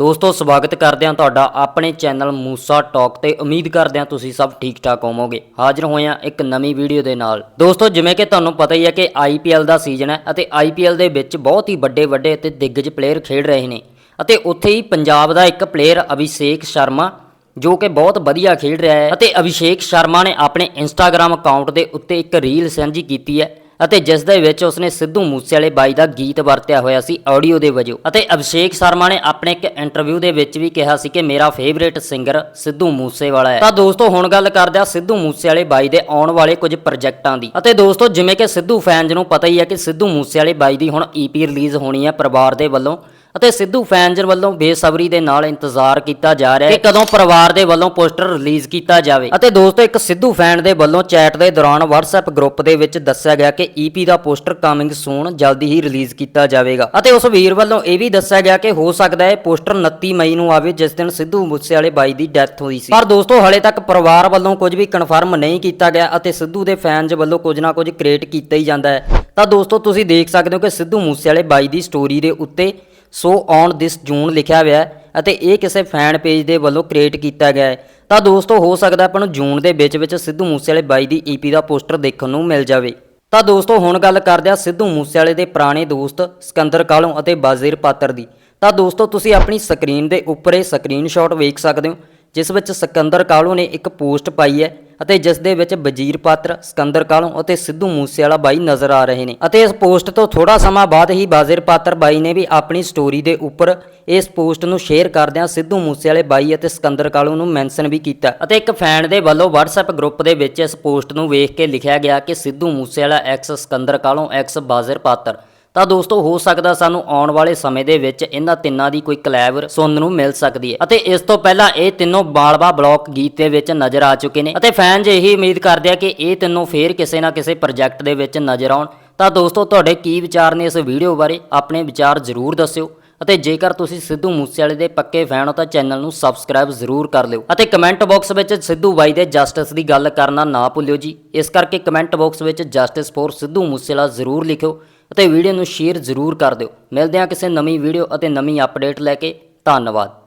ਦੋਸਤੋ, ਸਵਾਗਤ ਕਰਦੇ ਹਾਂ ਤੁਹਾਡਾ ਆਪਣੇ ਚੈਨਲ ਮੂਸਾ ਟਾਕ ਤੇ ਉਮੀਦ ਕਰਦੇ ਹਾਂ ਤੁਸੀਂ ਸਭ ਠੀਕ ਠਾਕ ਹੋਵੋਗੇ। ਹਾਜ਼ਰ ਹੋਏ ਹਾਂ ਇੱਕ ਨਵੀਂ ਵੀਡੀਓ ਦੇ ਨਾਲ। ਦੋਸਤੋ, ਜਿਵੇਂ ਕਿ ਤੁਹਾਨੂੰ ਪਤਾ ਹੀ ਹੈ ਕਿ ਆਈਪੀਐਲ ਦਾ ਸੀਜ਼ਨ ਹੈ ਅਤੇ ਆਈਪੀਐਲ ਦੇ ਵਿੱਚ ਬਹੁਤ ਹੀ ਵੱਡੇ ਵੱਡੇ ਅਤੇ ਦਿੱਗਜ ਪਲੇਅਰ ਖੇਡ ਰਹੇ ਨੇ ਅਤੇ ਉੱਥੇ ਹੀ ਪੰਜਾਬ ਦਾ ਇੱਕ ਪਲੇਅਰ ਅਭਿਸ਼ੇਕ ਸ਼ਰਮਾ, ਜੋ ਕਿ ਬਹੁਤ ਵਧੀਆ ਖੇਡ ਰਿਹਾ ਹੈ ਅਤੇ ਅਭਿਸ਼ੇਕ ਸ਼ਰਮਾ ਨੇ ਆਪਣੇ ਇੰਸਟਾਗ੍ਰam ਅਕਾਊਂਟ ਦੇ ਉੱਤੇ ਇੱਕ ਰੀਲ ਸਾਂਝੀ ਕੀਤੀ ਹੈ। ਅਤੇ ਜਿਸ ਦੇ ਵਿੱਚ ਉਸਨੇ ਸਿੱਧੂ ਮੂਸੇਵਾਲੇ ਬਾਈ ਦਾ ਗੀਤ ਵਰਤਿਆ ਹੋਇਆ ਸੀ ਆਡੀਓ ਦੇ ਵਜੋਂ। ਅਤੇ ਅਭਿਸ਼ੇਕ ਸ਼ਰਮਾ ਨੇ ਆਪਣੇ ਇੱਕ ਇੰਟਰਵਿਊ ਦੇ ਵਿੱਚ ਵੀ ਕਿਹਾ ਸੀ ਕਿ ਮੇਰਾ ਫੇਵਰੇਟ ਸਿੰਗਰ ਸਿੱਧੂ ਮੂਸੇਵਾਲਾ ਹੈ। ਤਾਂ ਦੋਸਤੋ, ਹੁਣ ਗੱਲ ਕਰਦੇ ਆ ਸਿੱਧੂ ਮੂਸੇਵਾਲੇ ਬਾਈ ਦੇ ਆਉਣ ਵਾਲੇ ਕੁਝ ਪ੍ਰੋਜੈਕਟਾਂ ਦੀ। ਅਤੇ ਦੋਸਤੋ, ਜਿਵੇਂ ਕਿ ਸਿੱਧੂ ਫੈਨਜ਼ ਨੂੰ ਪਤਾ ਹੀ ਹੈ ਕਿ ਸਿੱਧੂ ਮੂਸੇਵਾਲੇ ਬਾਈ ਦੀ ਹੁਣ ਈਪੀ ਰਿਲੀਜ਼ ਹੋਣੀ ਹੈ ਪਰਿਵਾਰ ਦੇ ਵੱਲੋਂ। ਅਤੇ ਸਿੱਧੂ ਫੈਨਸ ਵੱਲੋਂ ਬੇਸਬਰੀ ਦੇ ਨਾਲ ਇੰਤਜ਼ਾਰ ਕੀਤਾ ਜਾ ਰਿਹਾ ਹੈ ਕਿ ਕਦੋਂ ਪਰਿਵਾਰ ਦੇ ਵੱਲੋਂ ਪੋਸਟਰ ਰਿਲੀਜ਼ ਕੀਤਾ ਜਾਵੇ। ਅਤੇ ਦੋਸਤੋ, ਇੱਕ ਸਿੱਧੂ ਫੈਨ ਦੇ ਵੱਲੋਂ ਚੈਟ ਦੇ ਦੌਰਾਨ WhatsApp ਗਰੁੱਪ ਦੇ ਵਿੱਚ ਦੱਸਿਆ ਗਿਆ ਕਿ EP ਦਾ ਪੋਸਟਰ ਕਮਿੰਗ ਸੂਨ ਜਲਦੀ ਹੀ ਰਿਲੀਜ਼ ਕੀਤਾ ਜਾਵੇਗਾ। ਅਤੇ ਉਸ ਵੀਰ ਵੱਲੋਂ ਇਹ ਵੀ ਦੱਸਿਆ ਗਿਆ ਕਿ ਹੋ ਸਕਦਾ ਹੈ ਪੋਸਟਰ 29 ਮਈ ਨੂੰ ਆਵੇ, ਜਿਸ ਦਿਨ ਸਿੱਧੂ ਮੂਸੇਵਾਲੇ ਬਾਈ ਦੀ ਡੈਥ ਹੋਈ ਸੀ। ਪਰ ਦੋਸਤੋ, ਹਲੇ ਤੱਕ ਪਰਿਵਾਰ ਵੱਲੋਂ ਕੁਝ ਵੀ ਕਨਫਰਮ ਨਹੀਂ ਕੀਤਾ ਗਿਆ ਅਤੇ ਸਿੱਧੂ ਦੇ ਫੈਨਜ਼ ਵੱਲੋਂ ਕੁਝ ਨਾ ਕੁਝ ਕ੍ਰੀਏਟ ਕੀਤਾ ਹੀ ਜਾਂਦਾ ਹੈ। ਤਾਂ ਦੋਸਤੋ, ਤੁਸੀਂ ਦੇਖ ਸਕਦੇ ਹੋ ਕਿ ਸਿੱਧੂ ਮੂਸੇਵਾਲੇ ਬਾਈ ਦੀ ਸਟੋਰੀ ਦੇ ਉੱਤੇ ਸੋ ਔਨ ਦਿਸ ਜੂਨ ਲਿਖਿਆ ਹੋਇਆ ਹੈ ਅਤੇ ਇਹ ਕਿਸੇ ਫੈਨ ਪੇਜ ਦੇ ਵੱਲੋਂ ਕ੍ਰੀਏਟ ਕੀਤਾ ਗਿਆ ਹੈ। ਤਾਂ ਦੋਸਤੋ, ਹੋ ਸਕਦਾ ਆਪਾਂ ਨੂੰ ਜੂਨ ਦੇ ਵਿੱਚ ਵਿੱਚ ਸਿੱਧੂ ਮੂਸੇਵਾਲੇ ਬਾਈ ਦੀ ਈਪੀ ਦਾ ਪੋਸਟਰ ਦੇਖਣ ਨੂੰ ਮਿਲ ਜਾਵੇ। ਤਾਂ ਦੋਸਤੋ, ਹੁਣ ਗੱਲ ਕਰਦੇ ਆ ਸਿੱਧੂ ਮੂਸੇਵਾਲੇ ਦੇ ਪੁਰਾਣੇ ਦੋਸਤ ਸਿਕੰਦਰ ਕਾਲੋਂ ਅਤੇ ਬਾਜ਼ੀਰ ਪਾਤਰ ਦੀ। ਤਾਂ ਦੋਸਤੋ, ਤੁਸੀਂ ਆਪਣੀ ਸਕਰੀਨ ਦੇ ਉੱਪਰ ਇਹ ਸਕਰੀਨਸ਼ਾਟ ਵੇਖ ਸਕਦੇ ਹੋ, ਜਿਸ ਵਿੱਚ ਸਿਕੰਦਰ ਕਾਲੋਂ ਨੇ ਇੱਕ ਪੋਸਟ ਪਾਈ ਹੈ। ਅਤੇ ਜਿਸ ਦੇ ਵਿੱਚ ਵਜ਼ੀਰ ਪਾਤਰ, ਸਿਕੰਦਰ ਕਾਲੋਂ ਅਤੇ ਸਿੱਧੂ ਮੂਸੇਵਾਲਾ ਬਾਈ ਨਜ਼ਰ ਆ ਰਹੇ ਨੇ। ਅਤੇ ਇਸ ਪੋਸਟ ਤੋਂ ਥੋੜਾ ਸਮਾਂ ਬਾਅਦ ਹੀ ਬਾਜ਼ਿਰ ਪਾਤਰ ਬਾਈ ਨੇ ਵੀ ਆਪਣੀ ਸਟੋਰੀ ਦੇ ਉੱਪਰ ਇਸ ਪੋਸਟ ਨੂੰ ਸ਼ੇਅਰ ਕਰਦਿਆਂ ਸਿੱਧੂ ਮੂਸੇਵਾਲੇ ਬਾਈ ਅਤੇ ਸਿਕੰਦਰ ਕਾਲੋਂ ਨੂੰ ਮੈਂਸ਼ਨ ਵੀ ਕੀਤਾ। ਅਤੇ ਇੱਕ ਫੈਨ ਦੇ ਵੱਲੋਂ WhatsApp ਗਰੁੱਪ ਦੇ ਵਿੱਚ ਇਸ ਪੋਸਟ ਨੂੰ ਵੇਖ ਕੇ ਲਿਖਿਆ ਗਿਆ ਕਿ ਸਿੱਧੂ ਮੂਸੇਵਾਲਾ ਐਕਸ ਸਿਕੰਦਰ ਕਾਲੋਂ ਐਕਸ ਬਾਜ਼ਿਰ ਪਾਤਰ। ਤਾਂ ਦੋਸਤੋ, ਹੋ ਸਕਦਾ ਸਾਨੂੰ ਆਉਣ ਵਾਲੇ ਸਮੇਂ ਦੇ ਵਿੱਚ ਇਹਨਾਂ ਤਿੰਨਾਂ ਦੀ ਕੋਈ ਕਲੈਬਰ ਸੁਣਨ ਨੂੰ ਮਿਲ ਸਕਦੀ ਹੈ। ਅਤੇ ਇਸ ਤੋਂ ਪਹਿਲਾਂ ਇਹ ਤਿੰਨੋਂ ਬਾਲਵਾ ਬਲੌਕ ਗੀਤ ਦੇ ਵਿੱਚ ਨਜ਼ਰ ਆ ਚੁੱਕੇ ਨੇ। ਅਤੇ ਫੈਨਜ਼ ਇਹੀ ਉਮੀਦ ਕਰਦੇ ਆ ਕਿ ਇਹ ਤਿੰਨੋਂ ਫੇਰ ਕਿਸੇ ਨਾ ਕਿਸੇ ਪ੍ਰੋਜੈਕਟ ਦੇ ਵਿੱਚ ਨਜ਼ਰ ਆਉਣ। ਤਾਂ ਦੋਸਤੋ, ਤੁਹਾਡੇ ਕੀ ਵਿਚਾਰ ਨੇ ਇਸ ਵੀਡੀਓ ਬਾਰੇ? ਆਪਣੇ ਵਿਚਾਰ ਜ਼ਰੂਰ ਦੱਸਿਓ। ਅਤੇ ਜੇਕਰ ਤੁਸੀਂ ਸਿੱਧੂ ਮੂਸੇਵਾਲੇ ਦੇ ਪੱਕੇ ਫੈਨ ਹੋ ਤਾਂ ਚੈਨਲ ਨੂੰ ਸਬਸਕ੍ਰਾਈਬ ਜ਼ਰੂਰ ਕਰ ਲਿਓ। ਅਤੇ ਕਮੈਂਟ ਬਾਕਸ ਵਿੱਚ ਸਿੱਧੂ ਬਾਈ ਦੇ ਜਸਟਿਸ ਦੀ ਗੱਲ ਕਰਨਾ ਨਾ ਭੁੱਲਿਓ ਜੀ। ਇਸ ਕਰਕੇ ਕਮੈਂਟ ਬਾਕਸ ਵਿੱਚ ਜਸਟਿਸ ਫੋਰ ਸਿੱਧੂ ਮੂਸੇਵਾਲਾ ਜ਼ਰੂਰ ਲਿਖਿਓ। ਅਤੇ ਵੀਡੀਓ ਨੂੰ ਸ਼ੇਅਰ ਜ਼ਰੂਰ ਕਰ ਦਿਓ। ਮਿਲਦੇ ਹਾਂ ਕਿਸੇ ਨਵੀਂ ਵੀਡੀਓ ਅਤੇ ਨਵੀਂ ਅਪਡੇਟ ਲੈ ਕੇ। ਧੰਨਵਾਦ।